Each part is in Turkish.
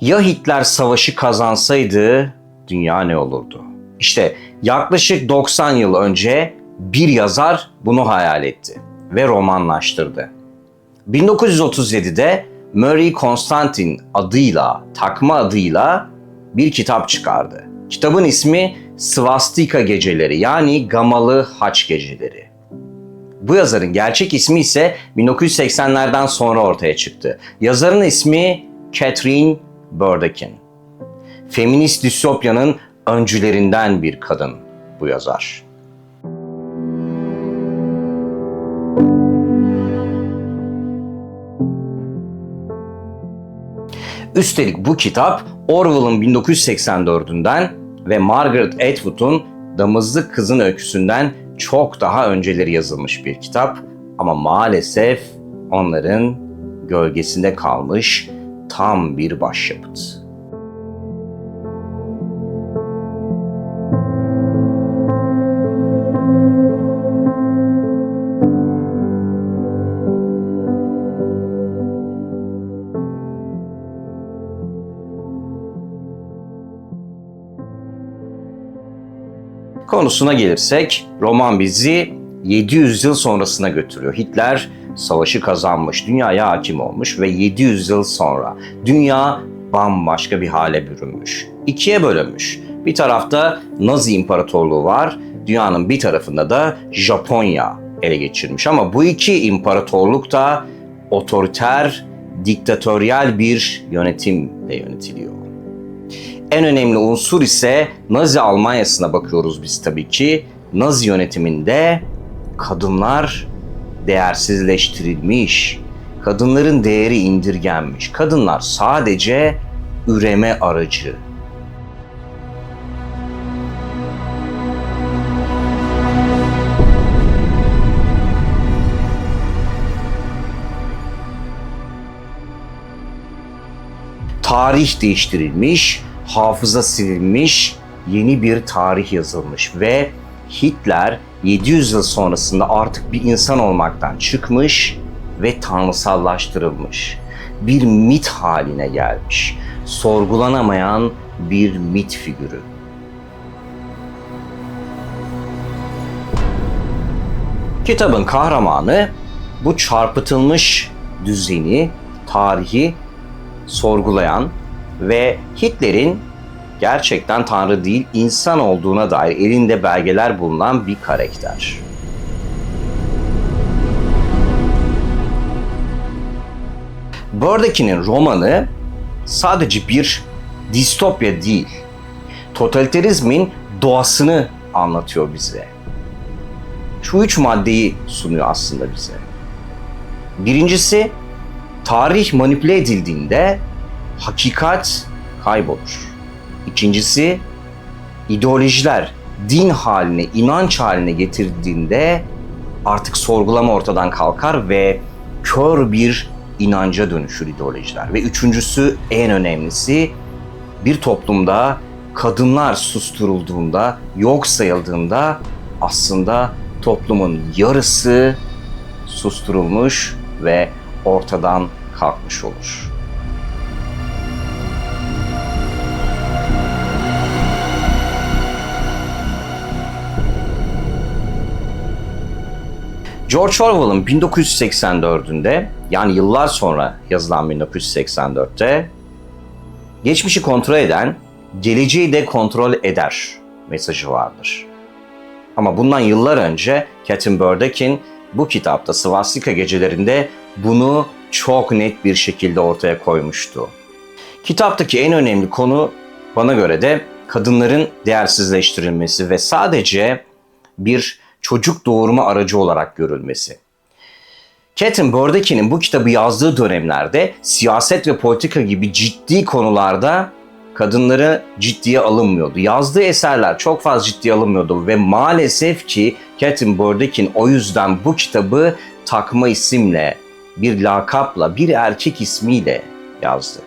Ya Hitler savaşı kazansaydı dünya ne olurdu? İşte yaklaşık 90 yıl önce bir yazar bunu hayal etti ve romanlaştırdı. 1937'de Murray Constantine adıyla, takma adıyla bir kitap çıkardı. Kitabın ismi Svastika Geceleri yani Gamalı Haç Geceleri. Bu yazarın gerçek ismi ise 1980'lerden sonra ortaya çıktı. Yazarın ismi Catherine Burdekin. Feminist distopyanın öncülerinden bir kadın bu yazar. Üstelik bu kitap Orwell'ın 1984'ünden ve Margaret Atwood'un Damızlık Kızın Öyküsünden çok daha önceleri yazılmış bir kitap ama maalesef onların gölgesinde kalmış tam bir başyapıt. Konusuna gelirsek roman bizi 700 yıl sonrasına götürüyor. Hitler savaşı kazanmış, dünyaya hakim olmuş ve 700 yıl sonra dünya bambaşka bir hale bürünmüş. İkiye bölünmüş. Bir tarafta Nazi İmparatorluğu var, dünyanın bir tarafında da Japonya ele geçirmiş. Ama bu iki imparatorluk da otoriter, diktatöryel bir yönetimle yönetiliyor. En önemli unsur ise Nazi Almanya'sına bakıyoruz biz tabii ki. Nazi yönetiminde kadınlar değersizleştirilmiş, kadınların değeri indirgenmiş. Kadınlar sadece üreme aracı. Tarih değiştirilmiş, hafıza silinmiş, yeni bir tarih yazılmış ve Hitler 700 yıl sonrasında artık bir insan olmaktan çıkmış ve tanrısallaştırılmış. Bir mit haline gelmiş. Sorgulanamayan bir mit figürü. Kitabın kahramanı bu çarpıtılmış düzeni, tarihi sorgulayan ve Hitler'in gerçekten tanrı değil insan olduğuna dair elinde belgeler bulunan bir karakter. Burdekin'in romanı sadece bir distopya değil, totaliterizmin doğasını anlatıyor bize. Şu üç maddeyi sunuyor aslında bize. Birincisi, tarih manipüle edildiğinde hakikat kaybolur. İkincisi ideolojiler din haline, inanç haline getirdiğinde artık sorgulama ortadan kalkar ve kör bir inanca dönüşür ideolojiler. Ve üçüncüsü en önemlisi bir toplumda kadınlar susturulduğunda, yok sayıldığında aslında toplumun yarısı susturulmuş ve ortadan kalkmış olur. George Orwell'ın 1984'ünde yani yıllar sonra yazılan 1984'te geçmişi kontrol eden, geleceği de kontrol eder mesajı vardır. Ama bundan yıllar önce Catherine Burdekin bu kitapta Svastika Gecelerinde bunu çok net bir şekilde ortaya koymuştu. Kitaptaki en önemli konu bana göre de kadınların değersizleştirilmesi ve sadece bir çocuk doğurma aracı olarak görülmesi. Catherine Burdekin'in bu kitabı yazdığı dönemlerde siyaset ve politika gibi ciddi konularda kadınları ciddiye alınmıyordu. Yazdığı eserler çok fazla ciddiye alınmıyordu ve maalesef ki Catherine Burdekin o yüzden bu kitabı takma isimle, bir lakapla, bir erkek ismiyle yazdı.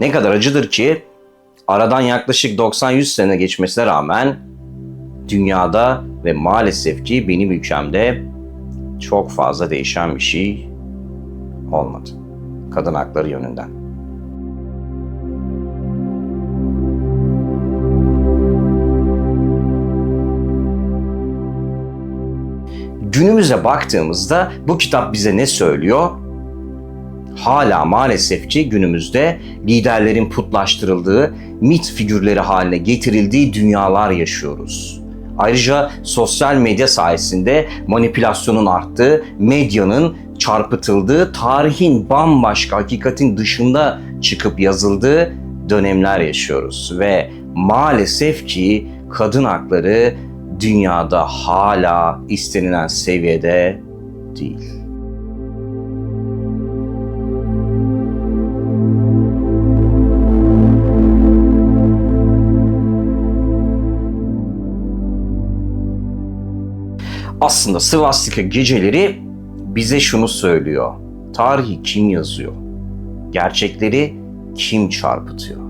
Ne kadar acıdır ki aradan yaklaşık 90-100 sene geçmesine rağmen dünyada ve maalesef ki benim ülkemde çok fazla değişen bir şey olmadı. kadın hakları yönünden. Günümüze baktığımızda bu kitap bize ne söylüyor? Hala maalesef ki günümüzde liderlerin putlaştırıldığı, mit figürleri haline getirildiği dünyalar yaşıyoruz. Ayrıca sosyal medya sayesinde manipülasyonun arttığı, medyanın çarpıtıldığı, tarihin bambaşka hakikatin dışında çıkıp yazıldığı dönemler yaşıyoruz ve maalesef ki kadın hakları dünyada hala istenilen seviyede değil. Aslında Svastika geceleri bize şunu söylüyor. Tarihi kim yazıyor? Gerçekleri kim çarpıtıyor?